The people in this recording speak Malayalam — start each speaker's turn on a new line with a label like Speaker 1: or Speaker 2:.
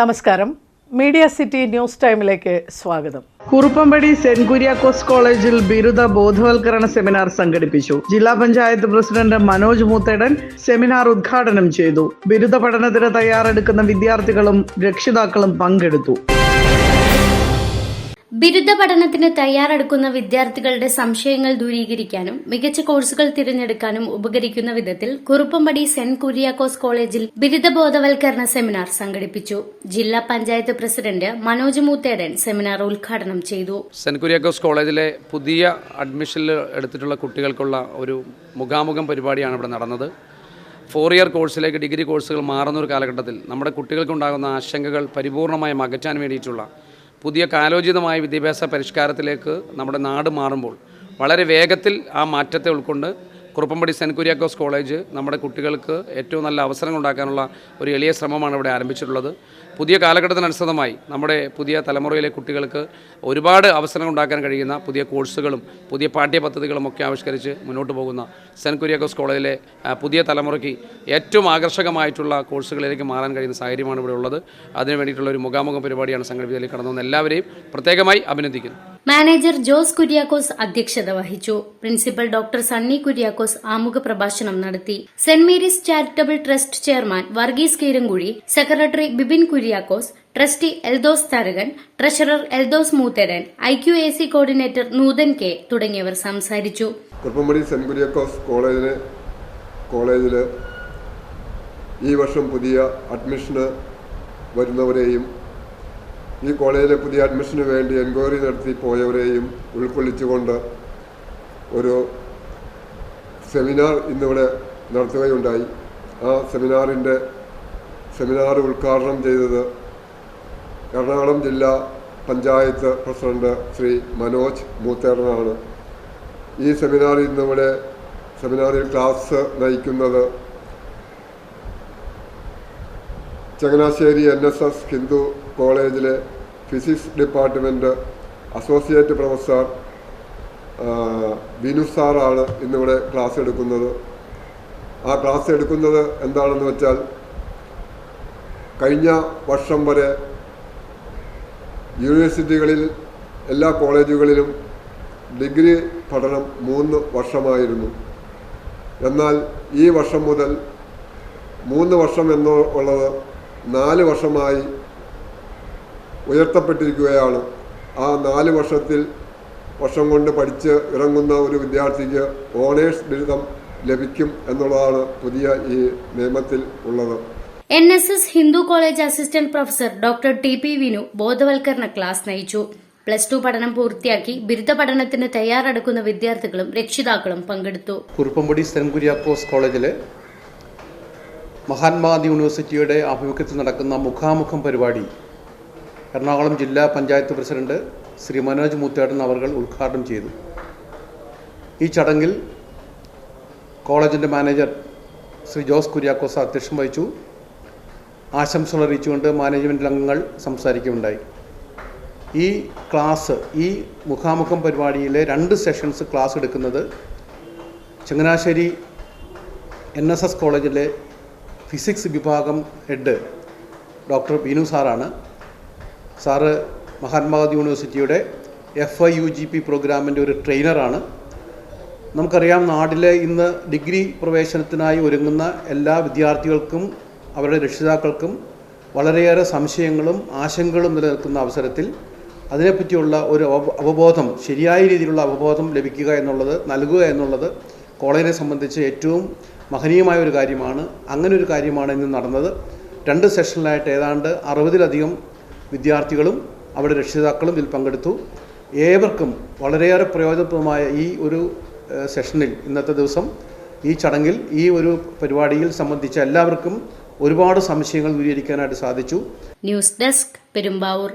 Speaker 1: നമസ്കാരം. മീഡിയ സിറ്റി ന്യൂസ് ടൈമിലേക്ക് സ്വാഗതം.
Speaker 2: കുറുപ്പമ്പടി സെന്റ് കുര്യാക്കോസ് കോളേജിൽ ബിരുദ ബോധവൽക്കരണ സെമിനാർ സംഘടിപ്പിച്ചു. ജില്ലാ പഞ്ചായത്ത് പ്രസിഡന്റ് മനോജ് മൂത്തേടൻ സെമിനാർ ഉദ്ഘാടനം ചെയ്തു. ബിരുദ പഠനത്തിന് തയ്യാറെടുക്കുന്ന വിദ്യാർത്ഥികളും രക്ഷിതാക്കളും പങ്കെടുത്തു.
Speaker 3: ബിരുദ പഠനത്തിന് തയ്യാറെടുക്കുന്ന വിദ്യാർത്ഥികളുടെ സംശയങ്ങൾ ദൂരീകരിക്കാനും മികച്ച കോഴ്സുകൾ തിരഞ്ഞെടുക്കാനും ഉപകരിക്കുന്ന വിധത്തിൽ കുറുപ്പമ്പടി സെന്റ് കുര്യാക്കോസ് കോളേജിൽ ബിരുദ ബോധവൽക്കരണ സെമിനാർ സംഘടിപ്പിച്ചു. ജില്ലാ പഞ്ചായത്ത് പ്രസിഡന്റ് മനോജ് മൂത്തേടൻ സെമിനാർ ഉദ്ഘാടനം ചെയ്തു.
Speaker 4: സെന്റ് കുര്യാക്കോസ് കോളേജിലെ പുതിയ അഡ്മിഷൻ എടുത്തിട്ടുള്ള കുട്ടികൾക്കുള്ള ഒരു മുഖാമുഖം പരിപാടിയാണ് ഇവിടെ നടന്നത്. ഫോർ ഇയർ കോഴ്സിലേക്ക് ഡിഗ്രി കോഴ്സുകൾ മാറുന്ന ഒരു കാലഘട്ടത്തിൽ നമ്മുടെ കുട്ടികൾക്കുണ്ടാകുന്ന ആശങ്കകൾ പരിപൂർണമായും അകറ്റാൻ വേണ്ടിയിട്ടുള്ള പുതിയ കാലോചിതമായ വിദ്യാഭ്യാസ പരിഷ്കാരത്തിലേക്ക് നമ്മുടെ നാട് മാറുമ്പോൾ വളരെ വേഗത്തിൽ ആ മാറ്റത്തെ ഉൾക്കൊണ്ട് കുറുപ്പമ്പടി സെന്റ് കുര്യാക്കോസ് കോളേജ് നമ്മുടെ കുട്ടികൾക്ക് ഏറ്റവും നല്ല അവസരങ്ങൾ ഉണ്ടാക്കാനുള്ള ഒരു എളിയ ശ്രമമാണ് ഇവിടെ ആരംഭിച്ചിട്ടുള്ളത്. പുതിയ കാലഘട്ടത്തിനനുസൃതമായി നമ്മുടെ പുതിയ തലമുറയിലെ കുട്ടികൾക്ക് ഒരുപാട് അവസരങ്ങൾ ഉണ്ടാക്കാൻ കഴിയുന്ന പുതിയ കോഴ്സുകളും പുതിയ പാഠ്യപദ്ധതികളും ഒക്കെ ആവിഷ്കരിച്ച് മുന്നോട്ട് പോകുന്ന സെന്റ് കുര്യാക്കോസ് കോളേജിലെ പുതിയ തലമുറയ്ക്ക് ഏറ്റവും ആകർഷകമായിട്ടുള്ള കോഴ്സുകളിലേക്ക് മാറാൻ കഴിയുന്ന സാഹചര്യമാണ് ഇവിടെ ഉള്ളത്. അതിനു വേണ്ടിയിട്ടുള്ള ഒരു മുഖാമുഖം പരിപാടിയാണ് സംഘടിപ്പിച്ചതിൽ കടന്നു എല്ലാവരെയും പ്രത്യേകമായി അഭിനന്ദിക്കുന്നു.
Speaker 3: മാനേജർ ജോസ് കുര്യാക്കോസ് അധ്യക്ഷത വഹിച്ചു. പ്രിൻസിപ്പൽ ഡോക്ടർ സണ്ണി കുര്യാക്കോസ് ആമുഖ പ്രഭാഷണം നടത്തി. Saint Mary's charitable trust chairman Varghese Keerankuzhi secretary Bibin Kuriakose trustee Eldhose Tharakan treasurer Eldhose Moothedan I Q A C coordinator Noothan K തുടങ്ങിയവർ സംസാരിച്ചു.
Speaker 5: കുറുപ്പമ്പടി ഈ വർഷം പുതിയ അഡ്മിഷന് വരുന്നവരെയും ഈ കോളേജിലെ പുതിയ അഡ്മിഷന് വേണ്ടി എൻക്വയറി നടത്തി പോയവരെയും ഉൾക്കൊള്ളിച്ചുകൊണ്ട് ഒരു സെമിനാർ ഇന്നിവിടെ നടത്തുകയുണ്ടായി. ആ സെമിനാറിന്റെ സെമിനാർ ഉദ്ഘാടനം ചെയ്തത് എറണാകുളം ജില്ലാ പഞ്ചായത്ത് പ്രസിഡന്റ് ശ്രീ മനോജ് മൂത്തേടനാണ് ഈ സെമിനാർ ഇന്നിവിടെ സെമിനാറിൽ ക്ലാസ് നയിക്കുന്നത് Changanassery N S S Hindu കോളേജിലെ physics department associate professor Vinu സാറാണ് ഇന്നിവിടെ ക്ലാസ് എടുക്കുന്നത്. ആ ക്ലാസ് എടുക്കുന്നത് എന്താണെന്ന് വെച്ചാൽ കഴിഞ്ഞ വർഷം വരെ യൂണിവേഴ്സിറ്റികളിൽ എല്ലാ കോളേജുകളിലും ഡിഗ്രി പഠനം മൂന്ന് വർഷമായിരുന്നു. എന്നാൽ ഈ വർഷം മുതൽ മൂന്ന് വർഷം എന്നുള്ളത് നാല് വർഷമായി ഉയർത്തപ്പെട്ടിരിക്കുകയാണ്. ആ നാല് വർഷത്തിൽ വർഷം കൊണ്ട് പഠിച്ച് ഇറങ്ങുന്ന ഒരു വിദ്യാർത്ഥിക്ക് ഓണേഴ്സ് ബിരുദം ലഭിക്കും എന്നുള്ളതാണ് പുതിയ ഈ നിയമത്തിൽ ഉള്ളത്.
Speaker 3: N S S Hindu college assistant professor doctor T P Vinu ബോധവൽക്കരണ ക്ലാസ് നയിച്ചു. പ്ലസ് ടു പഠനം പൂർത്തിയാക്കി ബിരുദ പഠനത്തിന് തയ്യാറെടുക്കുന്ന വിദ്യാർത്ഥികളും രക്ഷിതാക്കളും പങ്കെടുത്തു.
Speaker 6: കുറുപ്പമ്പടി സെന്റ് കുര്യാക്കോസ് കോളേജിലെ മഹാത്മാഗാന്ധി യൂണിവേഴ്സിറ്റിയുടെ ആഭിമുഖ്യത്തിൽ നടക്കുന്ന മുഖാമുഖം പരിപാടി എറണാകുളം ജില്ലാ പഞ്ചായത്ത് പ്രസിഡന്റ് ശ്രീ മനോജ് മൂത്തേടൻ അവർകൾ ഉദ്ഘാടനം ചെയ്തു. ഈ ചടങ്ങിൽ കോളേജിന്റെ മാനേജർ ശ്രീ ജോസ് കുര്യാക്കോസ് അധ്യക്ഷം വഹിച്ചു. ആശംസകൾ അറിയിച്ചുകൊണ്ട് മാനേജ്മെന്റ് അംഗങ്ങൾ സംസാരിക്കുകയുണ്ടായി. ഈ ക്ലാസ് ഈ മുഖാമുഖം പരിപാടിയിലെ രണ്ട് സെഷൻസ് ക്ലാസ് എടുക്കുന്നത് ചങ്ങനാശ്ശേരി എൻ എസ് എസ് കോളേജിലെ ഫിസിക്സ് വിഭാഗം ഹെഡ് ഡോക്ടർ ബീനു സാറാണ്. സാറ് മഹാത്മാഗാന്ധി യൂണിവേഴ്സിറ്റിയുടെ F I U G P പ്രോഗ്രാമിന്റെ ഒരു ട്രെയിനറാണ്. നമുക്കറിയാം നാട്ടിലെ ഇന്ന് ഡിഗ്രി പ്രവേശനത്തിനായി ഒരുങ്ങുന്ന എല്ലാ വിദ്യാർത്ഥികൾക്കും അവരുടെ രക്ഷിതാക്കൾക്കും വളരെയേറെ സംശയങ്ങളും ആശങ്കകളും നിലനിൽക്കുന്ന അവസരത്തിൽ അതിനെപ്പറ്റിയുള്ള ഒരു അവ- അവബോധം ശരിയായ രീതിയിലുള്ള അവബോധം ലഭിക്കുക എന്നുള്ളത് നൽകുക എന്നുള്ളത് കോളേജിനെ സംബന്ധിച്ച് ഏറ്റവും മഹനീയമായ ഒരു കാര്യമാണ്. അങ്ങനെ ഒരു കാര്യമാണ് ഇന്ന് നടന്നത്. രണ്ട് സെഷനിലായിട്ട് ഏതാണ്ട് അറുപതിലധികം വിദ്യാർത്ഥികളും അവരുടെ രക്ഷിതാക്കളും ഇതിൽ പങ്കെടുത്തു. ഏവർക്കും വളരെയേറെ പ്രയോജനപ്രദമായ ഈ ഒരു സെഷനിൽ ഇന്നത്തെ ദിവസം ഈ ചടങ്ങിൽ ഈ ഒരു പരിപാടിയിൽ സംബന്ധിച്ച എല്ലാവർക്കും ഒരുപാട് സംശയങ്ങൾ ദൂരീകരിക്കാനായിട്ട് സാധിച്ചു.
Speaker 3: News desk Perumbavoor.